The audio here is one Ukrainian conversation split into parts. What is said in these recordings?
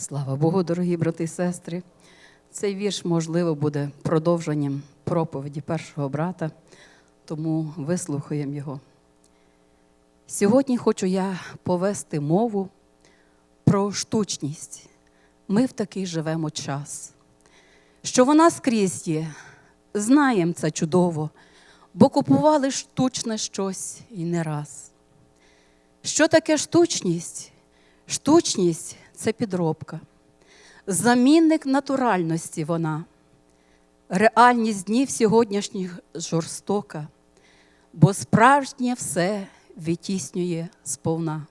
Слава Богу, дорогі брати і сестри. Цей вірш, можливо, буде продовженням проповіді першого брата, тому вислухаємо його. Сьогодні хочу я повести мову про штучність. Ми в такий живемо час. Що вона скрізь є, знаємо це чудово, бо купували штучне щось і не раз. Що таке штучність? Штучність це підробка, замінник натуральності вона, реальність днів сьогоднішніх жорстока, бо справжнє все відтіснює сповна.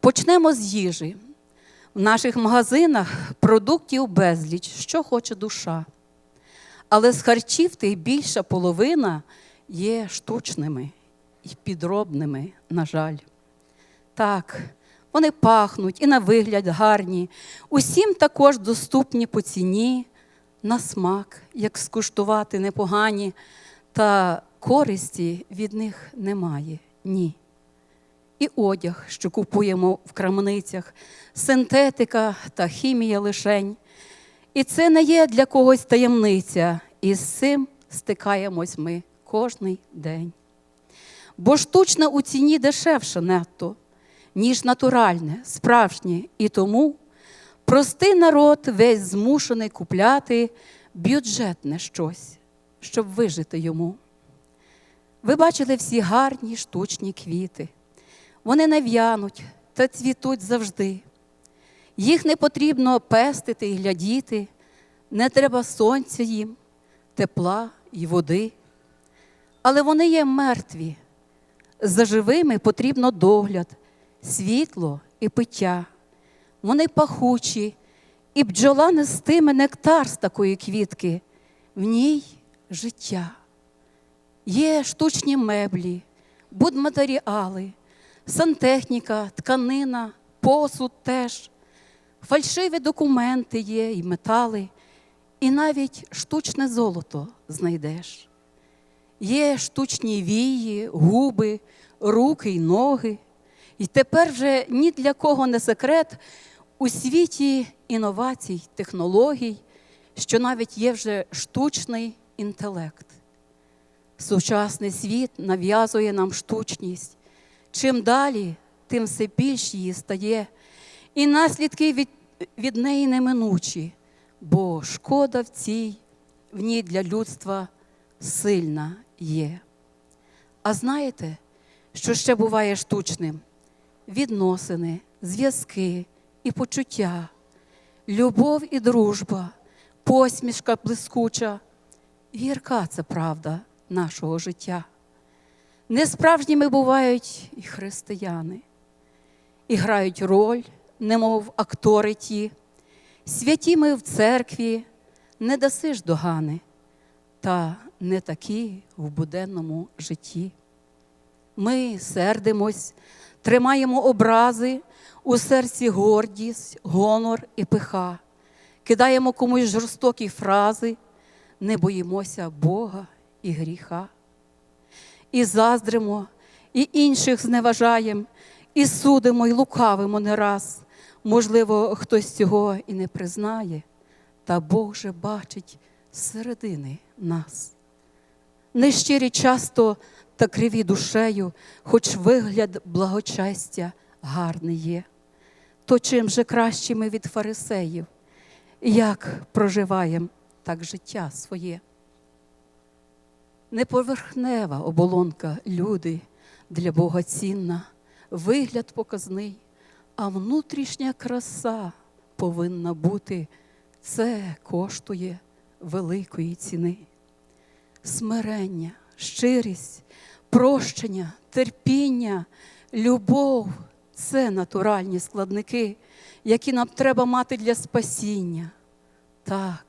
Почнемо з їжі. В наших магазинах продуктів безліч, що хоче душа. Але з харчів тих більша половина є штучними і підробними, на жаль. Так, вони пахнуть і на вигляд гарні, усім також доступні по ціні, на смак, як скуштувати непогані, та користі від них немає. Ні. І одяг, що купуємо в крамницях, синтетика та хімія лишень. І це не є для когось таємниця, і з цим стикаємось ми кожний день. Бо штучне у ціні дешевше нетто, ніж натуральне, справжнє, і тому простий народ весь змушений купляти бюджетне щось, щоб вижити йому. Ви бачили всі гарні штучні квіти. Вони не в'януть та цвітуть завжди. Їх не потрібно пестити і глядіти, не треба сонця їм, тепла і води. Але вони є мертві. За живими потрібно догляд, світло і пиття. Вони пахучі, і бджола нестиме нектар з такої квітки, в ній життя. Є штучні меблі, будматеріали, сантехніка, тканина, посуд теж, фальшиві документи є і метали, і навіть штучне золото знайдеш. Є штучні вії, губи, руки й ноги. І тепер вже ні для кого не секрет у світі інновацій, технологій, що навіть є вже штучний інтелект. Сучасний світ нав'язує нам штучність. Чим далі, тим все більш її стає, і наслідки від, від неї неминучі, бо шкода в цій, в ній для людства сильна є. А знаєте, що ще буває штучним? Відносини, зв'язки і почуття, любов і дружба, посмішка блискуча, гірка це правда нашого життя. Несправжніми бувають і християни, і грають роль, немов актори ті, святі ми в церкві не дасиш догани, та не такі в буденному житті. Ми сердимось, тримаємо образи, у серці гордість, гонор і пиха, кидаємо комусь жорстокі фрази, не боїмося Бога і гріха. І заздримо, і інших зневажаємо, і судимо, і лукавимо не раз. Можливо, хтось цього і не признає, та Бог же бачить зсередини нас. Нещирі часто та криві душею, хоч вигляд благочестя гарний є. То чим же краще ми від фарисеїв, як проживаємо так життя своє? Неповерхнева оболонка люди для Бога цінна, вигляд показний, а внутрішня краса повинна бути, це коштує великої ціни. Смирення, щирість, прощення, терпіння, любов це натуральні складники, які нам треба мати для спасіння. Так,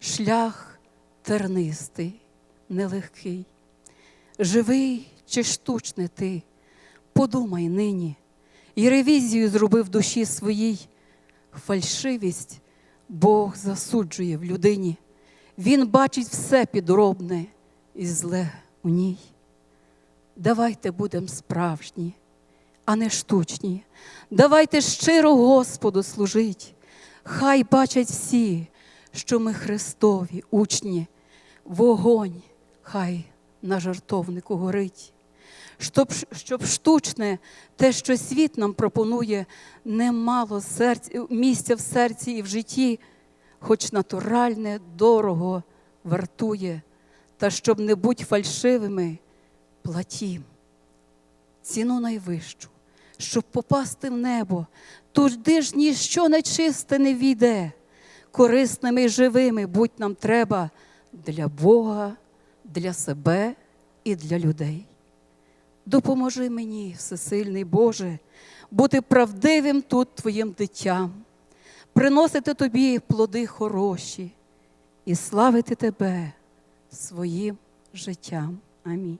шлях тернистий нелегкий. Живий чи штучний ти, подумай нині, і ревізію зроби в душі своїй. Фальшивість Бог засуджує в людині. Він бачить все підробне і зле у ній. Давайте будемо справжні, а не штучні. Давайте щиро Господу служить. Хай бачать всі, що ми Христові учні, вогонь хай на жартовнику горить. Щоб, щоб штучне, те, що світ нам пропонує, не мало серця, місця в серці і в житті, хоч натуральне дорого вартує, та щоб не бути фальшивими, платім ціну найвищу, щоб попасти в небо, туди ж ніщо нечисте не війде. Корисними і живими будь нам треба для Бога, для себе і для людей. Допоможи мені, всесильний Боже, бути правдивим тут Твоїм дитям, приносити Тобі плоди хороші і славити Тебе своїм життям. Амінь.